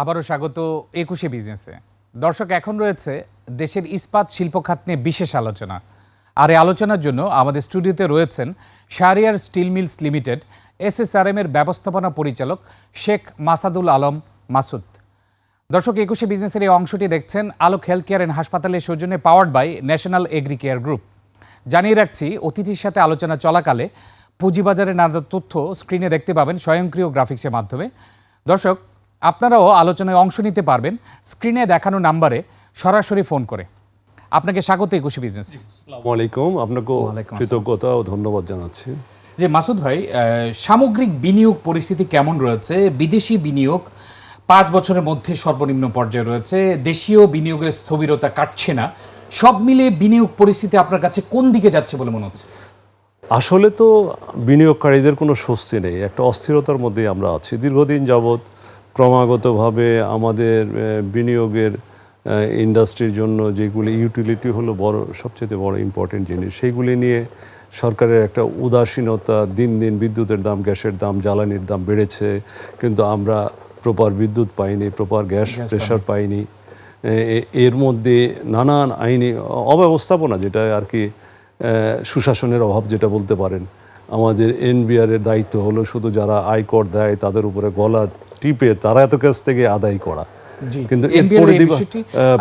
আবারও স্বাগত একুশে বিজনেসে। দর্শক, এখন রয়েছে দেশের ইস্পাত শিল্প খাত নিয়ে বিশেষ আলোচনা। আর এই আলোচনার জন্য আমাদের স্টুডিওতে রয়েছেন Shariar steel mills limited SSRM এর ব্যবস্থাপনা পরিচালক শেখ মাসাদুল আলম মাসুদ। দর্শক, একুশে বিজনেসের এই অংশটি দেখছেন আলোক হেলথ কেয়ার অ্যান্ড হাসপাতালের সৌজন্যে powered by national agri care group. জানিয়ে রাখছি, অতিথির সাথে আলোচনা চলাকালে পুঁজিবাজারের নানা তথ্য স্ক্রিনে দেখতে পাবেন স্বয়ংক্রিয় গ্রাফিক্সের মাধ্যমে। দর্শক আপনারাও আলোচনায় অংশ নিতে পারবেন। স্ক্রিনে দেখানো নাম্বারে সরাসরি ফোন করে। আপনাকে স্বাগত একুশে বিজনেস। আলাইকুম। আপনাকে। কৃতজ্ঞতা ও ধন্যবাদ জানাচ্ছি। যে মাসুদ ভাই সামগ্রিক বিনিয়োগ পরিস্থিতি কেমন রয়েছে? বিদেশি বিনিয়োগ পাঁচ বছরের মধ্যে সর্বনিম্ন পর্যায়ে রয়েছে। দেশীয় বিনিয়োগের স্থবিরতা কাটছে না। সব মিলিয়ে বিনিয়োগ পরিস্থিতি আপনার কাছে কোন দিকে যাচ্ছে বলে মনে হচ্ছে? আসলে তো বিনিয়োগকারীদের কোনো স্বস্তি নেই। একটা অস্থিরতার মধ্যেই আমরা আছি। দীর্ঘদিন যাবৎ ক্রমাগতভাবে আমাদের বিনিয়োগের ইন্ডাস্ট্রির জন্য যেগুলি ইউটিলিটি হলো বড় সবচেয়ে বড় ইম্পর্টেন্ট জিনিস। সেইগুলি নিয়ে সরকারের একটা উদাসীনতা দিন দিন বিদ্যুতের দাম গ্যাসের দাম জ্বালানির দাম বেড়েছে। কিন্তু আমরা প্রপার বিদ্যুৎ পাইনি প্রপার গ্যাস প্রেশার পাইনি। এর মধ্যে নানান আইনি অব্যবস্থাপনা যেটা আর কি সুশাসনের অভাব যেটা বলতে পারেন। আমাদের এনবিআর এর দায়িত্ব হলো শুধু যারা আয়কর দেয় তাদের উপরে গলা টিপে তারা এত কাছ থেকে আদায় করা। কিন্তু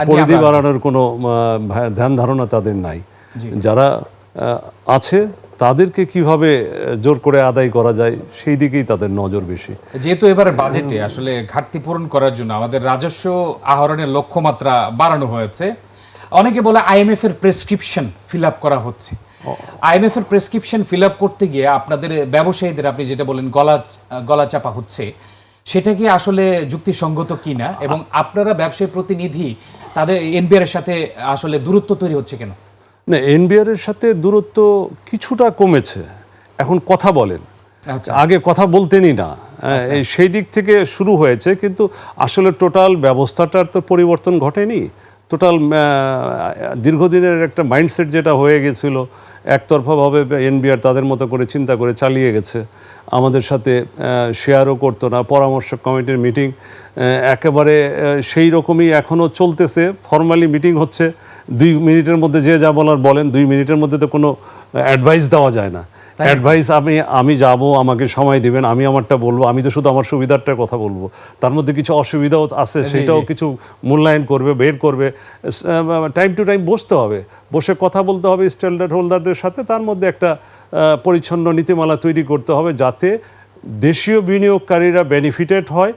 পরিধি বাড়ানোর কোনো ধ্যান ধারণা তাদের নাই। যারা আছে তাদেরকে কীভাবে জোর করে আদায় করা যায় সেই দিকেই তাদের নজর বেশি। যেহেতু এবারে বাজেটে আসলে ঘাটতি পূরণ করার জন্য আমাদের রাজস্ব আহরণের লক্ষ্যমাত্রা বাড়ানো হয়েছে অনেকে বলে আইএমএফ এর প্রেসক্রিপশন ফিল আপ করা হচ্ছে। আইএমএফ এর প্রেসক্রিপশন ফিল আপ করতে গিয়ে আপনাদের ব্যবসায়ীদের আপনি যেটা বলেন গলা গলা চাপা হচ্ছে সেটা কি আসলে যুক্তিসঙ্গত কিনা? এবং আপনারা ব্যবসায়ী প্রতিনিধি তাদের এনবিআর এর সাথে আসলে দূরত্ব তৈরি হচ্ছে কেন? না এনবিআর এর সাথে দূরত্ব কিছুটা কমেছে। এখন কথা বলেন। আচ্ছা। আগে কথা বলতেনই না। হ্যাঁ, সেই দিক থেকে শুরু হয়েছে কিন্তু আসলে টোটাল ব্যবস্থাটার তো পরিবর্তন ঘটেনি। টোটাল দীর্ঘদিনের একটা মাইন্ডসেট যেটা হয়ে গেছিল একতরফাভাবে এনবিআর তাদের মতো করে চিন্তা করে চালিয়ে গেছে। আমাদের সাথে শেয়ারও করতো না, পরামর্শ কমিটির মিটিং একেবারে সেই রকমই এখনও চলতেছে। ফর্মালি মিটিং হচ্ছে। দুই মিনিটের মধ্যে যে যা বলার বলেন, দুই মিনিটের মধ্যে তো কোনো অ্যাডভাইস দেওয়া যায় না। অ্যাডভাইস আমি আমি যাব আমাকে সময় দিবেন আমি আমারটা বলব আমি তো শুধু আমার সুবিধারটার কথা বলব। তার মধ্যে কিছু অসুবিধাও আছে সেটাও কিছু মূল্যায়ন করবে বের করবে। টাইম টু টাইম বসতে হবে। বসে কথা বলতে হবে স্ট্যান্ডার্ড হোল্ডারদের সাথে তার মধ্যে একটা পরিচ্ছন্ন নীতিমালা তৈরি করতে হবে যাতে দেশীয় বিনিয়োগকারীরা বেনিফিটেড হয়।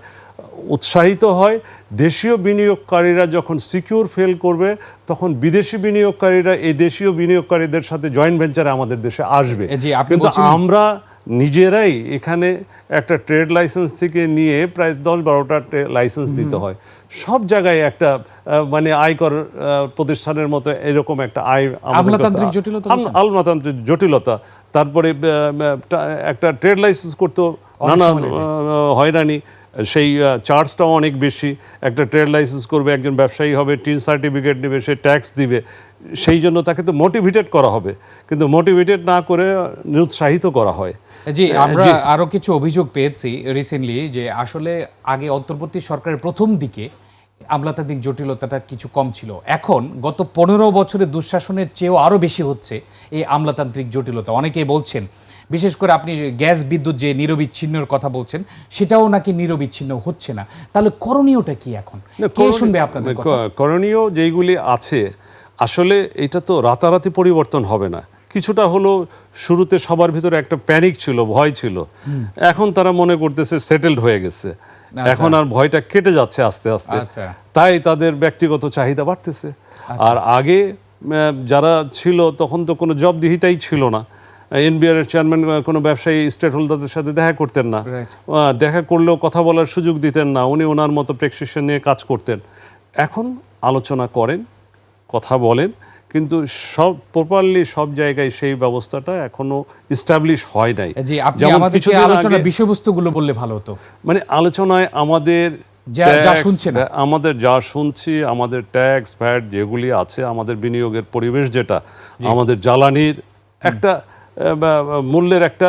উৎসাহিত হয় দেশীয় বিনিয়োগকারীরা যখন সিকিউর ফেল করবে তখন বিদেশি বিনিয়োগকারীরা এই দেশীয় বিনিয়োগকারীদের সাথে জয়েন্ট ভেঞ্চারে আমাদের দেশে আসবে। কিন্তু আমরা নিজেরাই এখানে একটা ট্রেড লাইসেন্স থেকে নিয়ে প্রায় দশ বারোটা লাইসেন্স দিতে হয়। সব জায়গায় একটা মানে আয়কর প্রতিষ্ঠানের মতো এরকম একটা আয় আমলাতান্ত্রিক জটিলতা আমলাতান্ত্রিক জটিলতা। তারপরে একটা ট্রেড লাইসেন্স করতে নানা হয়রানি। সেই চার্জটাও অনেক বেশি। একটা ট্রেড লাইসেন্স করবে একজন ব্যবসায়ী হবে টিন সার্টিফিকেট নেবে সে ট্যাক্স দিবে। সেই জন্য তাকে তো মোটিভেটেড করা হবে। কিন্তু মোটিভেটেড না করে নিরুৎসাহিত করা হয়। জি আমরা আরও কিছু অভিযোগ পেয়েছি রিসেন্টলি যে আসলে আগে অন্তর্বর্তী সরকারের প্রথম দিকে আমলাতান্ত্রিক জটিলতাটা কিছু কম ছিল। এখন গত পনেরো বছরের দুঃশাসনের চেয়েও আরও বেশি হচ্ছে এই আমলাতান্ত্রিক জটিলতা। অনেকেই বলছেন বিশেষ করে আপনি গ্যাস বিদ্যুৎ যে নিরবিচ্ছিন্নর কথা বলছেন সেটাও নাকি নিরবিচ্ছিন্ন হচ্ছে না। তাহলে করণীয়টা কি এখন? কে শুনবে আপনাদের করণীয় যেইগুলি আছে আসলে এটা তো রাতারাতি পরিবর্তন হবে না। কিছুটা হলো শুরুতে সবার ভিতরে একটা প্যানিক ছিল ভয় ছিল। এখন তারা মনে করতেছে সেটেলড হয়ে গেছে। এখন আর ভয়টা কেটে যাচ্ছে আস্তে আস্তে। আচ্ছা। তাই তাদের ব্যক্তিগত চাহিদা বাড়তেছে। আর আগে যারা ছিল তখন তো কোনো জবদিহিতাই ছিল না। এনবিআর এর চেয়ারম্যান কোনো ব্যবসায়ী স্টেট হোল্ডারদের সাথে দেখা করতেন না। দেখা করলেও কথা বলার সুযোগ দিতেন না। উনি ওনার মতো প্রেসক্রিপশন নিয়ে কাজ করতেন। এখন আলোচনা করেন কথা বলেন কিন্তু সব প্রপারলি সব জায়গায় সেই ব্যবস্থাটা এখনও ইস্টাবলিশ হয় নাই। জি আপনি আগে- বিষয়বস্তুগুলো বললে ভালো হতো। মানে আলোচনায় আমাদের যা- শুনছেন। আমাদের যা শুনছি আমাদের ট্যাক্স ভ্যাট যেগুলি আছে আমাদের বিনিয়োগের পরিবেশ যেটা আমাদের জ্বালানির একটা মূল্যের একটা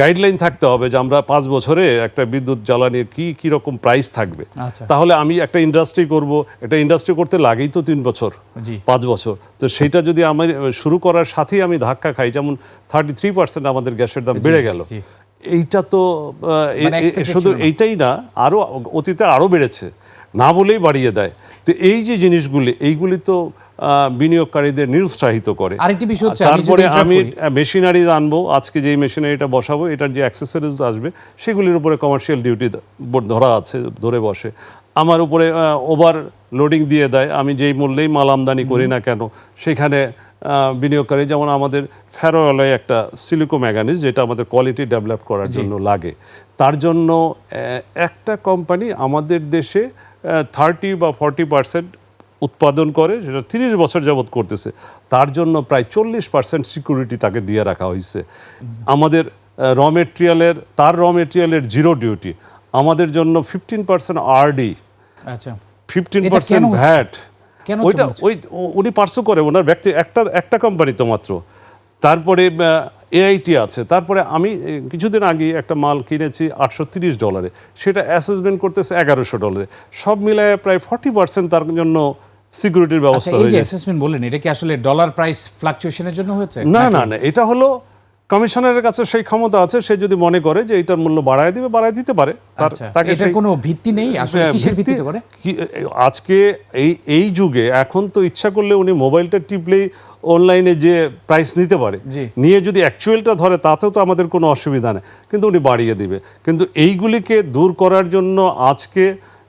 গাইডলাইন থাকতে হবে যে আমরা পাঁচ বছরে একটা বিদ্যুৎ জ্বালানির কি কি রকম প্রাইস থাকবে। আচ্ছা। তাহলে আমি একটা ইন্ডাস্ট্রি করব। এটা ইন্ডাস্ট্রি করতে লাগেই তো তিন বছর পাঁচ বছর। তো সেটা যদি আমার শুরু করার সাথেই আমি ধাক্কা খাই যেমন থার্টি থ্রি পার্সেন্ট আমাদের গ্যাসের দাম বেড়ে গেল। এইটা তো মানে শুধু এইটাই না আরও অতীতে আরও বেড়েছে। না বলেই বাড়িয়ে দেয়। তো এই যে জিনিসগুলি এইগুলি তো বিনিয়োগকারীদের নিরুৎসাহিত করে। আরেকটি বিষয় হচ্ছে, তারপরে আমি। মেশিনারি আনব আজকে যেই মেশিনারিটা বসাবো এটার যে অ্যাক্সেসরিজ আসবে সেগুলির উপরে কমার্শিয়াল ডিউটি ধরা আছে ধরে বসে। আমার উপরে ওভার লোডিং দিয়ে দেয়। আমি যেই মূল্যেই মাল আমদানি করি না কেন সেখানে বিনিয়োগকারী যেমন আমাদের ফেরোয়ালয় একটা সিলিকো ম্যাগানিজ যেটা আমাদের কোয়ালিটি ডেভেলপ করার জন্য লাগে। তার জন্য একটা কোম্পানি আমাদের দেশে থার্টি বা ফর্টি পার্সেন্ট উৎপাদন করে সেটা তিরিশ বছর যাবৎ করতেছে তার জন্য প্রায় চল্লিশ পার্সেন্ট সিকিউরিটি তাকে দিয়ে রাখা হয়েছে। আমাদের র মেটেরিয়ালের তার র মেটেরিয়ালের জিরো ডিউটি আমাদের জন্য ফিফটিন পার্সেন্ট আরডি আচ্ছা। ফিফটিন পার্সেন্ট ভ্যাট ওইটা ওই উনি পার্সু করে ওনার ব্যক্তি একটা একটা কোম্পানি তো মাত্র। তারপরে এআইটি আছে। তারপরে আমি কিছুদিন আগে একটা মাল কিনেছি আটশো তিরিশ ডলারে। সেটা অ্যাসেসমেন্ট করতেছে এগারোশো ডলারে। সব মিলায় প্রায় ফর্টি পার্সেন্ট তার জন্য সিকিউরিটির আচ্ছা ব্যবস্থা হয়ে যায় অ্যাসেসমেন্ট বললেন এটা কি আসলে ডলার প্রাইস ফ্লাকচুয়েশনের জন্য হয়েছে? না না না এটা হলো কমিশনারের কাছে সেই ক্ষমতা আছে সে যদি মনে করে যে এটার মূল্য বাড়ায় দিবে বাড়ায় দিতে পারে। আচ্ছা তাকে কোনো ভিত্তি নেই? আসলে হ্যাঁ, কিসের ভিত্তি- ভিত্তিতে করে? আজকে এই এই যুগে এখন তো ইচ্ছা করলে উনি মোবাইলটা টিপলেই অনলাইনে যে প্রাইস নিতে পারে। নিয়ে যদি অ্যাকচুয়ালটা ধরে তাতেও তো আমাদের কোনো অসুবিধা নেই। কিন্তু উনি বাড়িয়ে দিবে। কিন্তু এইগুলিকে দূর করার জন্য আজকে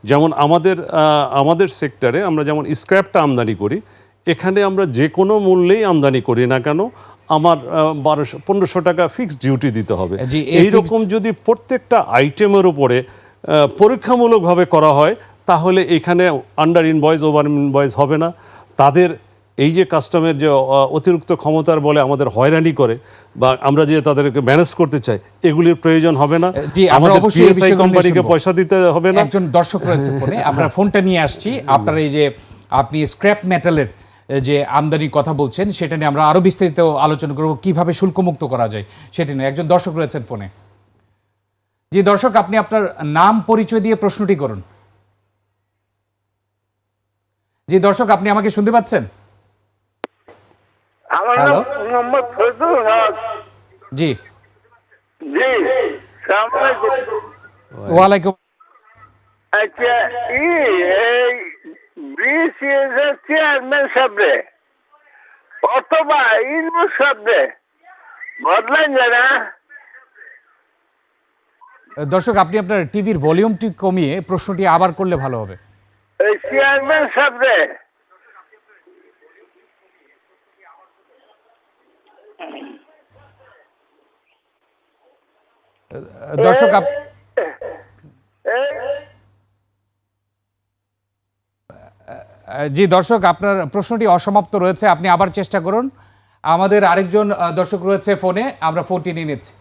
যেমন আমাদের আমাদের সেক্টরে আমরা যেমন স্ক্র্যাপটা আমদানি করি এখানে আমরা যে কোনো মূল্যেই আমদানি করি না কেন আমার বারোশো পনেরোশো টাকা ফিক্সড ডিউটি দিতে হবে। এই এইরকম যদি প্রত্যেকটা আইটেমের উপরে পরীক্ষামূলকভাবে করা হয় তাহলে এখানে আন্ডার ইনভয়েস ওভার ইনভয়েস হবে না। তাদের এই যে কাস্টমের যে অতিরিক্ত ক্ষমতার বলে আমাদের হয়রানি করে বা আমরা যে তাদেরকে ম্যানেজ করতে চাই এগুলির প্রয়োজন হবে না। আমরা অবশ্যই কোম্পানিকে পয়সা দিতে হবে না। একজন দর্শক রয়েছে ফোনে আমরা ফোনটা নিয়ে আসছি। আপনার এই যে আপনি স্ক্র্যাপ মেটালের যে আমদানির কথা বলছেন সেটা নিয়ে আমরা আরও বিস্তারিত আলোচনা করব কীভাবে শুল্কমুক্ত করা যায় সেটা নিয়ে। একজন দর্শক রয়েছেন ফোনে। জি দর্শক আপনি আপনার নাম পরিচয় দিয়ে প্রশ্নটি করুন। জি দর্শক আপনি আমাকে শুনতে পাচ্ছেন? আমার নাম মোহাম্মদ ফজলুল হক। জি। জি ওয়ালাইকুম। আচ্ছা ই এই বিসিএস এর চেয়ারম্যান সাহেবরে অথবা ইনু সাহেবরে বদলান যায় না দর্শক আপনি আপনার টিভির ভলিউমটি কমিয়ে প্রশ্নটি আবার করলে ভালো হবে। এই চেয়ারম্যান সাহেবরে দর্শক জি দর্শক আপনার প্রশ্নটি অসমাপ্ত রয়েছে আপনি আবার চেষ্টা করুন। আমাদের আরেকজন দর্শক রয়েছে ফোনে আমরা ফোনটি নিয়ে নিচ্ছি।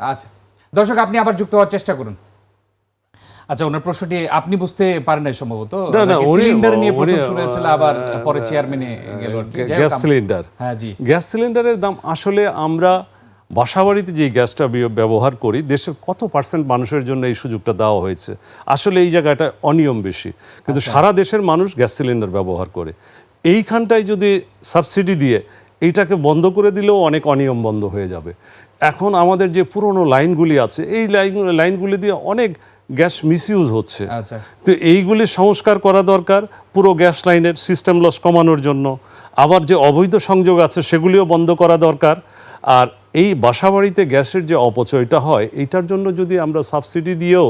আচ্ছা দর্শক আপনি আবার যুক্ত হওয়ার চেষ্টা করুন। আচ্ছা ওনার প্রশ্নটি আপনি বুঝতে পারেন নাই সম্ভবত? না, না, সিলিন্ডার নিয়ে প্রথম শুরু হয়েছিল আবার পরে চেয়ারম্যানে গেল গ্যাস সিলিন্ডার। হ্যাঁ জি। গ্যাস সিলিন্ডারের দাম আসলে আমরা বাসাবাড়িতে যে গ্যাসটা ব্যবহার করি দেশের কত পার্সেন্ট মানুষের জন্য এই সুযোগটা দেওয়া হয়েছে? আসলে এই জায়গাটা অনিয়ম বেশি। কিন্তু সারা দেশের মানুষ গ্যাস সিলিন্ডার ব্যবহার করে। এইখানটায় যদি সাবসিডি দিয়ে এইটাকে বন্ধ করে দিলেও অনেক অনিয়ম বন্ধ হয়ে যাবে। এখন আমাদের যে পুরনো লাইনগুলি আছে এই লাইন লাইনগুলি দিয়ে অনেক গ্যাস মিসইউজ হচ্ছে। আচ্ছা। তো এইগুলি সংস্কার করা দরকার পুরো গ্যাস লাইনের সিস্টেম লস কমানোর জন্য। আবার যে অবৈধ সংযোগ আছে সেগুলিও বন্ধ করা দরকার। আর এই বাসাবাড়িতে গ্যাসের যে অপচয়টা হয় এইটার জন্য যদি আমরা সাবসিডি দিয়েও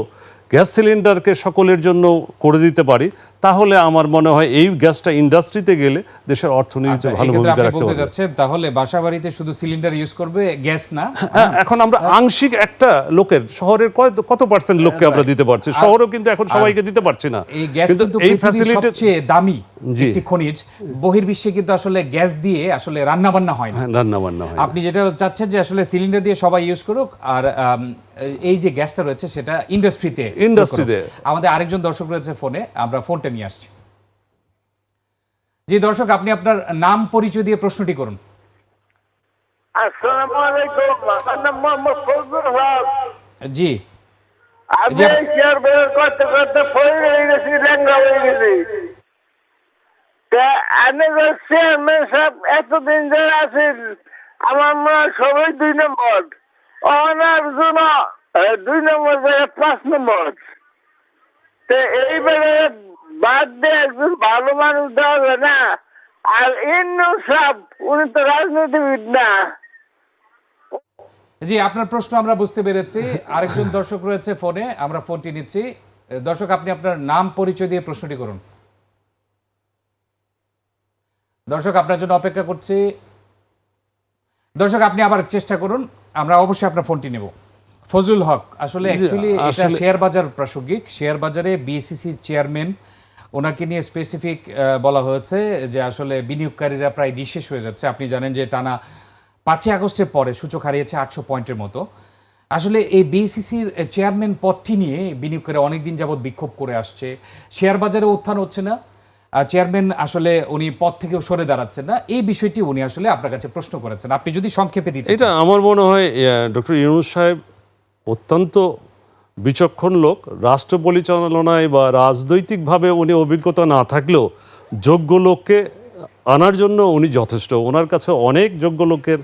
গ্যাস সিলিন্ডারকে সকলের জন্য করে দিতে পারি তাহলে আমার মনে হয় এই গ্যাসটা ইন্ডাস্ট্রিতে গেলে দেশের অর্থনীতিতে আচ্ছা, ভালো ভূমিকা রাখতে পারবে। যাচ্ছেন তাহলে বাসা বাড়িতে শুধু সিলিন্ডার ইউজ করবে গ্যাস না? হ্যাঁ, এখন আমরা আংশিক একটা লোকের শহরের কত কত পার্সেন্ট লোককে আমরা দিতে পারছি? শহরও কিন্তু এখন সবাইকে দিতে পারছি না। এই গ্যাস কিন্তু এই ফ্যাসিলিটি সবচেয়ে দামি একটি খনিজ। বহির্বিশ্বে কিন্তু আসলে গ্যাস দিয়ে আসলে রান্না বান্না হয় না। রান্না বান্না হয় আপনি যেটা চাচ্ছেন যে আসলে সিলিন্ডার দিয়ে সবাই ইউজ করুক আর এই যে গ্যাসটা রয়েছে সেটা ইন্ডাস্ট্রিতে ইন্ডাস্ট্রিতে। আমাদের আরেকজন দর্শক রয়েছে ফোনে আমরা ফোনটা নিয়ে আসছি। জি দর্শক আপনি আপনার নাম পরিচয় দিয়ে প্রশ্নটি করুন। আসসালামু আলাইকুম আমার নাম মোহাম্মদ ফজলুল হক। জি। আমি শেয়ার বাজার করতে করতে ফয়ে হয়ে গেছি লেঙ্গা হয়ে গেছি। তা আমি যে চেয়ারম্যান সাহেব এতদিন ধরে আছেন আমার মনে সবাই দুই নম্বর অনার জন্য দুই নম্বর জায়গায় পাঁচ নম্বর। তো এইবারে বাদ দিয়ে একজন ভালো মানুষ দেওয়া যায় না। আর ইন্নু সাহেব উনি তো রাজনীতিবিদ না। জি আপনার প্রশ্ন আমরা বুঝতে পেরেছি। আরেকজন দর্শক রয়েছে ফোনে আমরা ফোনটি নিচ্ছি। দর্শক আপনি আপনার নাম পরিচয় দিয়ে প্রশ্নটি করুন। দর্শক আপনার জন্য অপেক্ষা করছি। দর্শক আপনি আবার চেষ্টা করুন। আমরা অবশ্যই আপনার ফোনটি নেব। ফজলুল হক আসলে অ্যাকচুয়ালি এটা শেয়ার বাজার প্রাসঙ্গিক। শেয়ার বাজারে বিএসিসি চেয়ারম্যান ওনাকে নিয়ে স্পেসিফিক বলা হয়েছে যে আসলে বিনিয়োগকারীরা প্রায় নিঃশেষ হয়ে যাচ্ছে। আপনি জানেন যে টানা পাঁচই আগস্টের পরে সূচক হারিয়েছে আটশো পয়েন্টের মতো। আসলে এই বিএসিসির চেয়ারম্যান পদটি নিয়ে বিনিয়োগকারী অনেকদিন যাবৎ বিক্ষোভ করে আসছে। শেয়ার বাজারে উত্থান হচ্ছে না। চেয়ারম্যান আসলে উনি পদ থেকেও সরে দাঁড়াচ্ছেন না। এই বিষয়টি উনি আসলে আপনার কাছে প্রশ্ন করেছেন। আপনি যদি সংক্ষেপে দিতে এটা আমার মনে হয় ডক্টর ইউনুস সাহেব অত্যন্ত বিচক্ষণ লোক, রাষ্ট্র পরিচালনায় বা রাজনৈতিকভাবে উনি অভিজ্ঞতা না থাকলেও যোগ্য লোককে আনার জন্য উনি যথেষ্ট। ওনার কাছে অনেক যোগ্য লোকের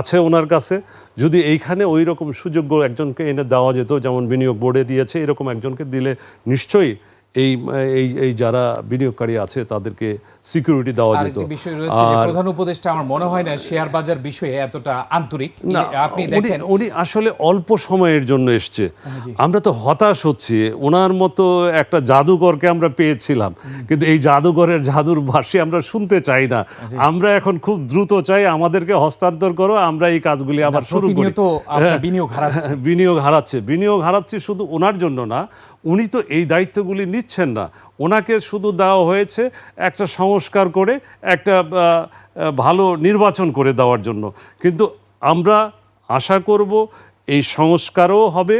আছে ওনার কাছে। যদি এইখানে ওই রকম সুযোগ্য একজনকে এনে দেওয়া যেত, যেমন বিনিয়োগ বোর্ডে দিয়েছে, এরকম একজনকে দিলে নিশ্চয়ই এই এই এই যারা বিনিয়োগকারী আছে তাদেরকে সিকিউরিটি দেওয়া যেত। আরেকটি বিষয় রয়েছে যে প্রধান উপদেষ্টা আমার মনে হয় না শেয়ার বাজার বিষয়ে এতটা আন্তরিক। আপনি দেখেন উনি আসলে অল্প সময়ের জন্য এসছে। আমরা তো হতাশ হচ্ছি। ওনার মতো একটা জাদুকরকে আমরা পেয়েছিলাম। কিন্তু এই জাদুঘরের জাদুর ভাষী আমরা শুনতে চাই না। আমরা এখন খুব দ্রুত চাই আমাদেরকে হস্তান্তর করো আমরা এই কাজগুলি আবার শুরু করি। বিনিয়োগ হারাচ্ছে। বিনিয়োগ হারাচ্ছে। বিনিয়োগ হারাচ্ছে শুধু ওনার জন্য না উনি তো এই দায়িত্বগুলি নিচ্ছেন না। ওনাকে শুধু দেওয়া হয়েছে একটা সংস্কার করে একটা ভালো নির্বাচন করে দেওয়ার জন্য। কিন্তু আমরা আশা করব এই সংস্কারও হবে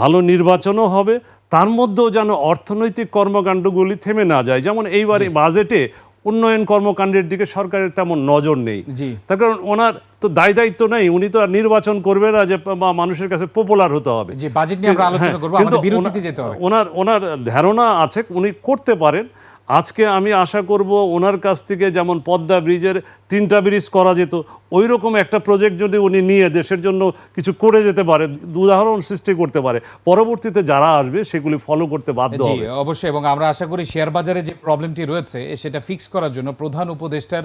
ভালো নির্বাচনও হবে তার মধ্যেও যেন অর্থনৈতিক কর্মকাণ্ডগুলি থেমে না যায়। যেমন এইবারে বাজেটে উন্নয়ন কর্মকাণ্ডের দিকে সরকারের তেমন নজর নেই। জি। তার কারণ ওনার তো দায় দায়িত্ব নেই উনি তো আর নির্বাচন করবে না যে বা মানুষের কাছে পপুলার হতে হবে। যে বাজেট নিয়ে আমরা আলোচনা করব হ্যাঁ, আমাদের বিরতিতে যেতে হবে। ওনার ওনার ধারণা আছে উনি করতে পারেন আজকে আমি আশা করব ওনার কাছ থেকে যেমন পদ্মা ব্রিজের তিনটা ব্রিজ করা যেত ওই রকম একটা প্রজেক্ট যদি উনি নিয়ে দেশের জন্য কিছু করে যেতে পারে উদাহরণ সৃষ্টি করতে পারে পরবর্তীতে যারা আসবে সেগুলি ফলো করতে বাধ্য হবে। অবশ্যই এবং আমরা আশা করি শেয়ার বাজারে যে প্রবলেমটি রয়েছে সেটা ফিক্স করার জন্য প্রধান উপদেষ্টার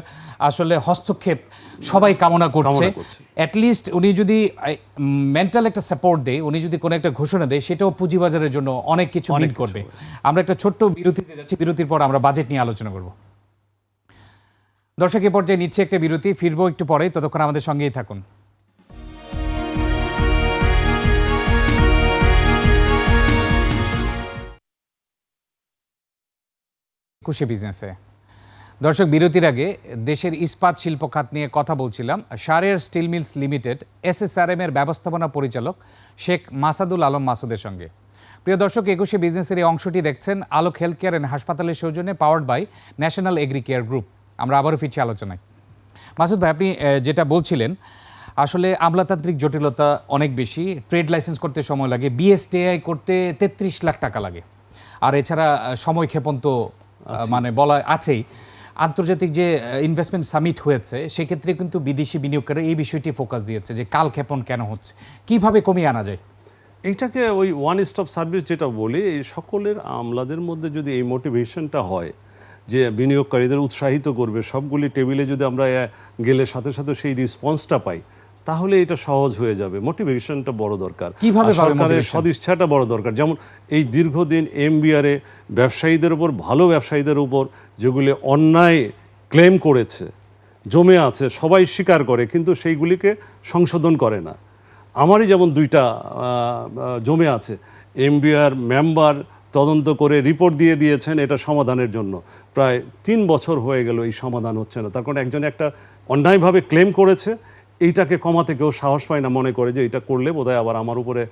আসলে হস্তক্ষেপ সবাই কামনা করছে। অ্যাটলিস্ট উনি যদি মেন্টাল একটা সাপোর্ট দেয় উনি যদি কোনো একটা ঘোষণা দেয় সেটাও পুঁজিবাজারের জন্য অনেক কিছু মিল করবে। আমরা একটা ছোট্ট বিরতিতে যাচ্ছি বিরতির পর আমরা বাজেট নিয়ে আলোচনা করব। দর্শক এ পর্যায়ে নিচ্ছে একটা বিরতি ফিরবো একটু পরে ততক্ষণ আমাদের সঙ্গেই থাকুন। একুশে বিজনেসে দর্শক বিরতির আগে দেশের ইস্পাত শিল্প খাত নিয়ে কথা বলছিলাম। শারের স্টিল মিলস লিমিটেড এসএসআরএম এর ব্যবস্থাপনা পরিচালক শেখ মাসাদুল আলম মাসুদের সঙ্গে। প্রিয় দর্শক একুশে বিজনেসের এই অংশটি দেখছেন আলোক হেলথ কেয়ার অ্যান্ড হাসপাতালের সৌজন্যে powered by national agri care group আমরা আবারও ফিরছি আলোচনায়। মাসুদ ভাই আপনি যেটা বলছিলেন আসলে আমলাতান্ত্রিক জটিলতা অনেক বেশি ট্রেড লাইসেন্স করতে সময় লাগে বিএসটিআই করতে তেত্রিশ লাখ টাকা লাগে। আর এছাড়া সময় ক্ষেপণ তো মানে বলা আছেই। আন্তর্জাতিক যে ইনভেস্টমেন্ট সামিট হয়েছে, সেক্ষেত্রে কিন্তু বিদেশি বিনিয়োগকারী এই বিষয়টি ফোকাস দিয়েছে যে কাল ক্ষেপণ কেন হচ্ছে। কীভাবে কমিয়ে আনা যায়? এটাকে ওই ওয়ান স্টপ সার্ভিস যেটা বলি, এই সকলের আমলাদের মধ্যে যদি এই মোটিভেশনটা হয়, যে বিনিয়োগকারীদের উৎসাহিত করবে, সবগুলি টেবিলে যদি আমরা গেলে সাথে সাথে সেই রিসপন্সটা পাই তাহলে এটা সহজ হয়ে যাবে। মোটিভেশনটা বড় দরকার। কীভাবে সরকারের সদিচ্ছাটা বড় দরকার। যেমন এই দীর্ঘদিন এম এমবিআরে ব্যবসায়ীদের উপর ভালো ব্যবসায়ীদের উপর যেগুলি অন্যায় ক্লেম করেছে জমে আছে সবাই স্বীকার করে কিন্তু সেইগুলিকে সংশোধন করে না। আমারই যেমন দুইটা জমে আছে। এমবিআর মেম্বার তদন্ত করে রিপোর্ট দিয়ে দিয়েছেন এটা সমাধানের জন্য। প্রায় তিন বছর হয়ে গেল এই সমাধান হচ্ছে না। তার কারণ একজন একটা অন্যায়ভাবে ক্লেম করেছে এইটাকে কমাতে কেউ সাহস পায় না মনে করে যে এটা করলে বোধহয় আবার আমার উপরে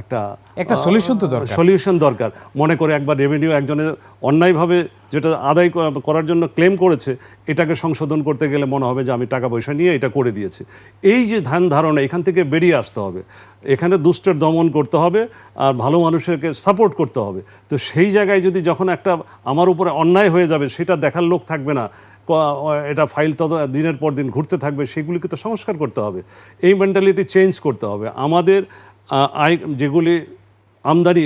একটা একটা সলিউশন তো দরকার। সলিউশন দরকার। মনে করে একবার রেভিনিউ একজনের অন্যায়ভাবে যেটা আদায় করার জন্য ক্লেম করেছে এটাকে সংশোধন করতে গেলে মনে হবে যে আমি টাকা পয়সা নিয়ে এটা করে দিয়েছি। এই যে ধ্যান ধারণা এখান থেকে বেরিয়ে আসতে হবে। এখানে দুষ্টের দমন করতে হবে আর ভালো মানুষেরকে সাপোর্ট করতে হবে। তো সেই জায়গায় যদি যখন একটা আমার উপরে অন্যায় হয়ে যাবে সেটা দেখার লোক থাকবে না। এটা ফাইল তত দিনের পর দিন ঘুরতে থাকবে সেগুলিকে তো সংস্কার করতে হবে এই মেন্টালিটি চেঞ্জ করতে হবে আমাদের আয় যেগুলি আমদানি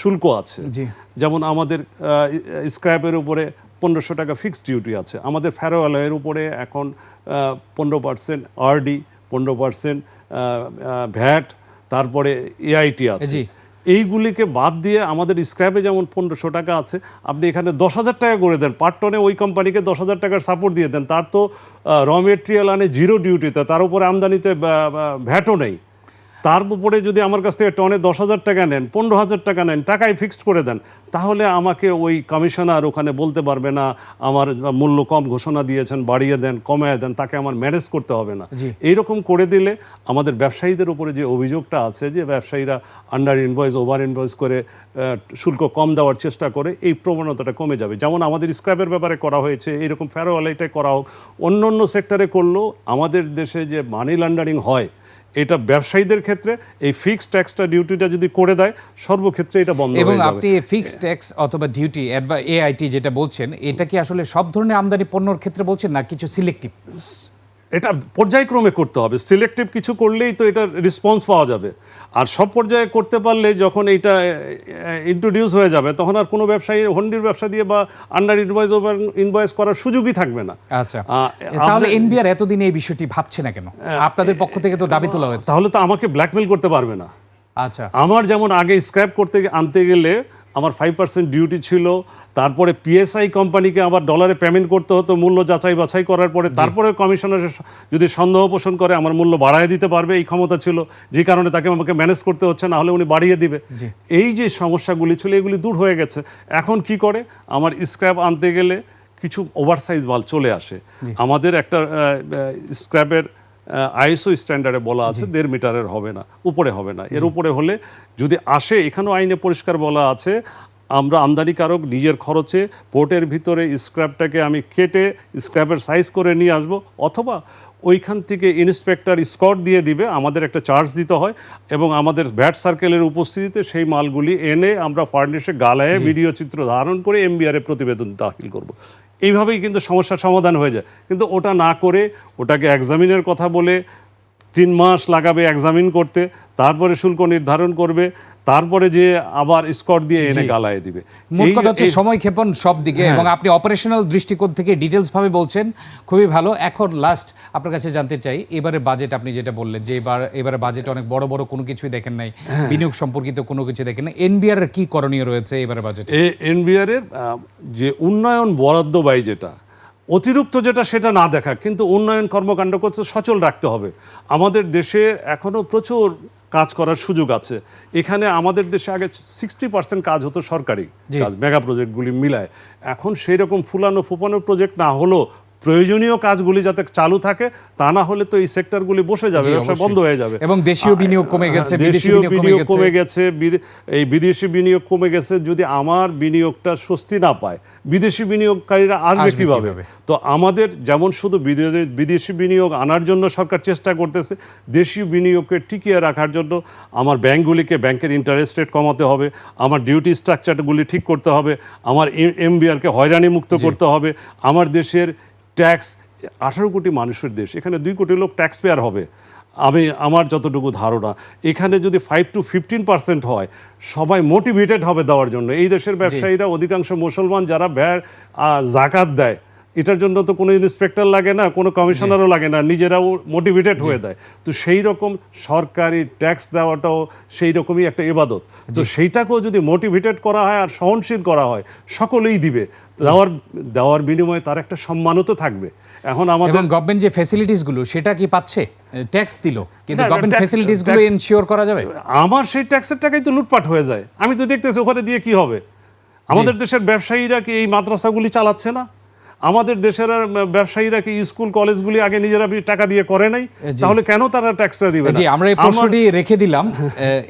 শুল্ক আছে। যেমন আমাদের স্ক্র্যাপের উপরে পনেরোশো টাকা ফিক্সড ডিউটি আছে আমাদের ফেরোয়ালয়ের উপরে এখন পনেরো পার্সেন্ট আরডি পনেরো পার্সেন্ট ভ্যাট তারপরে এআইটি আছে জি। এইগুলিকে বাদ দিয়ে আমাদের স্ক্র্যাপে যেমন পনেরোশো টাকা আছে, আপনি এখানে দশ হাজার টাকা করে দেন। পার টনে ওই কোম্পানিকে দশ হাজার টাকার সাপোর্ট দিয়ে দেন। তার তো র মেটেরিয়াল আনে জিরো ডিউটিতে তার উপরে আমদানিতে ভ্যাটও নেই। তার উপরে যদি আমার কাছ থেকে টনে দশ হাজার টাকা নেন পনেরো হাজার টাকা নেন টাকাই ফিক্সড করে দেন তাহলে আমাকে ওই কমিশনার ওখানে বলতে পারবে না আমার মূল্য কম ঘোষণা দিয়েছেন বাড়িয়ে দেন কমায় দেন তাকে আমার ম্যানেজ করতে হবে না। এইরকম করে দিলে আমাদের ব্যবসায়ীদের উপরে যে অভিযোগটা আছে যে ব্যবসায়ীরা আন্ডার ইনভয়েস ওভার ইনভয়েস করে শুল্ক কম দেওয়ার চেষ্টা করে এই প্রবণতাটা কমে যাবে যেমন আমাদের স্ক্র্যাপের ব্যাপারে করা হয়েছে এইরকম ফেরোয়ালাইটাই করা হোক অন্য অন্য সেক্টরে করলেও আমাদের দেশে যে মানি লন্ডারিং হয় এটা ব্যবসায়ীদের ক্ষেত্রে এই ফিক্সড ট্যাক্সটা ডিউটিটা যদি করে দেয় সর্বক্ষেত্রে এটা বন্ধ এবং আপনি ফিক্সড ট্যাক্স অথবা ডিউটি এআইটি যেটা বলছেন এটা কি আসলে সব ধরনের আমদানি পণ্যর ক্ষেত্রে বলছেন না কিছু সিলেক্টিভ এটা পর্যায়ক্রমে করতে হবে। সিলেক্টিভ কিছু করলেই তো এটা রেসপন্স পাওয়া যাবে। আর সব পর্যায়ে করতে পারলে যখন এইটা ইন্ট্রোডিউস হয়ে যাবে তখন আর কোনো ব্যবসায়ী হন্ডির ব্যবসা দিয়ে বা আন্ডার ইনভয়েস ওভার ইনভয়েস করার সুযোগই থাকবে না। আচ্ছা। তাহলে এনবিআর এতদিন এই বিষয়টি ভাবছে না কেন? আপনাদের পক্ষ থেকে তো দাবি তোলা হয়েছে। তাহলে তো আমাকে ব্ল্যাকমেল করতে পারবে না। আচ্ছা। আমার যেমন আগে স্ক্র্যাপ করতে আনতে গেলে আমার ফাইভ পার্সেন্ট ডিউটি ছিল তারপরে পিএসআই কোম্পানিকে আবার ডলারে পেমেন্ট করতে হতো মূল্য যাচাই বাছাই করার পরে তারপরে কমিশনার যদি সন্দেহ পোষণ করে আমার মূল্য বাড়ায় দিতে পারবে এই ক্ষমতা ছিল। যে কারণে তাকে আমাকে ম্যানেজ করতে হচ্ছে না হলে উনি বাড়িয়ে দিবে। এই যে সমস্যাগুলি ছিল এগুলি দূর হয়ে গেছে। এখন কি করে? আমার স্ক্র্যাপ আনতে গেলে কিছু ওভারসাইজ মাল চলে আসে। আমাদের একটা স্ক্র্যাপের আইএসও স্ট্যান্ডার্ডে বলা আছে দেড় মিটারের হবে না উপরে হবে না। এর উপরে হলে যদি আসে এখানেও আইনে পরিষ্কার বলা আছে আমরা আমদানিকারক নিজের খরচে পোর্টের ভিতরে স্ক্র্যাপটাকে আমি কেটে স্ক্র্যাপের সাইজ করে নিয়ে আসব অথবা ওইখান থেকে ইন্সপেক্টর স্কট দিয়ে দিবে আমাদের একটা চার্জ দিতে হয় এবং আমাদের ভ্যাট সার্কেলের উপস্থিতিতে সেই মালগুলি এনে আমরা ফার্নিশে গালায় ভিডিও চিত্র ধারণ করে এমবিআর প্রতিবেদন দাখিল করব। এইভাবেই কিন্তু সমস্যার সমাধান হয়ে যায়। কিন্তু ওটা না করে ওটাকে এক্সামিনের কথা বলে তিন মাস লাগাবে এক্সামিন করতে, তারপরে শুল্ক নির্ধারণ করবে তারপরে যে আবার স্কট দিয়ে এনে গালায় দিবে। মোট কথা হচ্ছে হ্যাঁ। সময় ক্ষেপণ সব দিকে এবং আপনি অপারেশনাল দৃষ্টিকোণ থেকে ডিটেলস ভাবে বলছেন খুবই ভালো। এখন লাস্ট আপনার কাছে জানতে চাই এবারে বাজেট আপনি যেটা বললেন যে এবার এবারে বাজেট অনেক বড় বড় কোনো কিছুই দেখেন নাই হ্যাঁ। বিনিয়োগ সম্পর্কিত কোনো কিছু দেখেন নাই। এনবিআর এর কি করণীয় রয়েছে এবারে বাজেট এ? এনবিআর এর যে উন্নয়ন বরাদ্দ বাই যেটা অতিরিক্ত যেটা সেটা না দেখা কিন্তু উন্নয়ন কর্মকাণ্ড করতে সচল রাখতে হবে। আমাদের দেশে এখনও প্রচুর কাজ করার সুযোগ আছে এখানে আমাদের দেশে আগে সিক্সটি পার্সেন্ট কাজ হতো সরকারি। কাজ মেগা প্রজেক্টগুলি মিলায় এখন সেই রকম ফুলানো ফুপানো প্রজেক্ট না হলেও প্রয়োজনীয় কাজগুলি যাতে চালু থাকে তা না হলে তো এই সেক্টরগুলি বসে যাবে ব্যবসা বন্ধ হয়ে যাবে এবং দেশীয় বিনিয়োগ কমে গেছে, হ্যাঁ, দেশীয় বিনিয়োগ কমে গেছে। এই বিদেশি বিনিয়োগ কমে গেছে যদি আমার বিনিয়োগটা স্বস্তি না পায় বিদেশি বিনিয়োগকারীরা আসবে কীভাবে? তো আমাদের যেমন শুধু বিদেশি বিনিয়োগ আনার জন্য সরকার চেষ্টা করতেছে দেশীয় বিনিয়োগকে টিকিয়ে রাখার জন্য আমার ব্যাংকগুলিকে ব্যাংকের ইন্টারেস্ট রেট কমাতে হবে আমার ডিউটি স্ট্রাকচারগুলি ঠিক করতে হবে আমার এমবিআরকে হয়রানি মুক্ত করতে হবে আমার দেশের ট্যাক্স আঠারো কোটি মানুষের দেশ এখানে দুই কোটি লোক ট্যাক্স পেয়ার হবে। আমি আমার যতটুকু ধারণা এখানে যদি ফাইভ টু ফিফটিন পার্সেন্ট হয় সবাই মোটিভেটেড হবে দেওয়ার জন্য। এই দেশের ব্যবসায়ীরা অধিকাংশ মুসলমান যারা ব্যয় জাকাত দেয় এটার জন্য তো কোনো ইন্সপেক্টর লাগে না কোনো কমিশনারও লাগে না নিজেরাও মোটিভেটেড হয়ে দেয়। তো সেই রকম সরকারি ট্যাক্স দেওয়াটাও সেই রকমই একটা এবাদত তো সেইটাকেও যদি মোটিভেটেড করা হয় আর সহনশীল করা হয় সকলেই দিবে। দেওয়ার দেওয়ার বিনিময়ে তার একটা সম্মানও তো থাকবে। এখন আমাদের গভর্নমেন্ট যে ফ্যাসিলিটিসগুলো সেটা কি পাচ্ছে? ট্যাক্স দিল। কিন্তু গভর্নমেন্ট tax- ফ্যাসিলিটিসগুলো tax- এনশিওর করা যাবে? আমার সেই ট্যাক্সের টাকাই তো লুটপাট হয়ে যায়। আমি তো দেখতেছি ওখানে দিয়ে কি হবে? আমাদের দেশের ব্যবসায়ীরা কি এই মাদ্রাসাগুলি চালাচ্ছে না? আমাদের দেশের আর ব্যবসায়ীরা কি স্কুল কলেজগুলি আগে নিজেরা টাকা দিয়ে করে নাই? তাহলে কেন তারা ট্যাক্সটা দিবে জি আমরা এই প্রশ্নটি রেখে দিলাম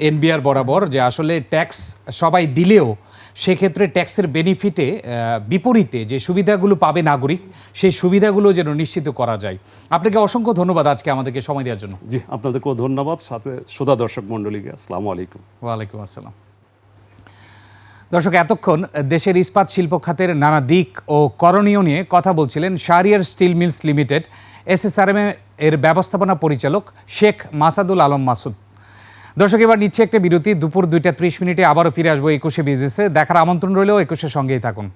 এনবিআর বরাবর যে আসলে ট্যাক্স সবাই দিলেও সেক্ষেত্রে ট্যাক্সের বেনিফিটে বিপরীতে যে সুবিধাগুলো পাবে নাগরিক সেই সুবিধাগুলো যেন নিশ্চিত করা যায়। আপনাকে অসংখ্য ধন্যবাদ আজকে আমাদেরকে সময় দেওয়ার জন্য। জি আপনাদেরকেও ধন্যবাদ। সাথে শ্রোতা দর্শক মণ্ডলীকে আসসালামু আলাইকুম। ওয়ালাইকুম আসসালাম। দর্শক, এতক্ষণ দেশের ইস্পাত শিল্প খাতের নানা দিক ও করণীয় নিয়ে কথা বলছিলেন Shariar steel mills limited SSRM এর ব্যবস্থাপনা পরিচালক শেখ মাসাদুল আলম মাসুদ। দর্শক, এবার নিচ্ছে একটা বিরতি। দুপুর দুইটা ত্রিশ মিনিটে আবারও ফিরে আসব একুশে বিজনেসে। দেখার আমন্ত্রণ রইলেও একুশের সঙ্গেই থাকুন।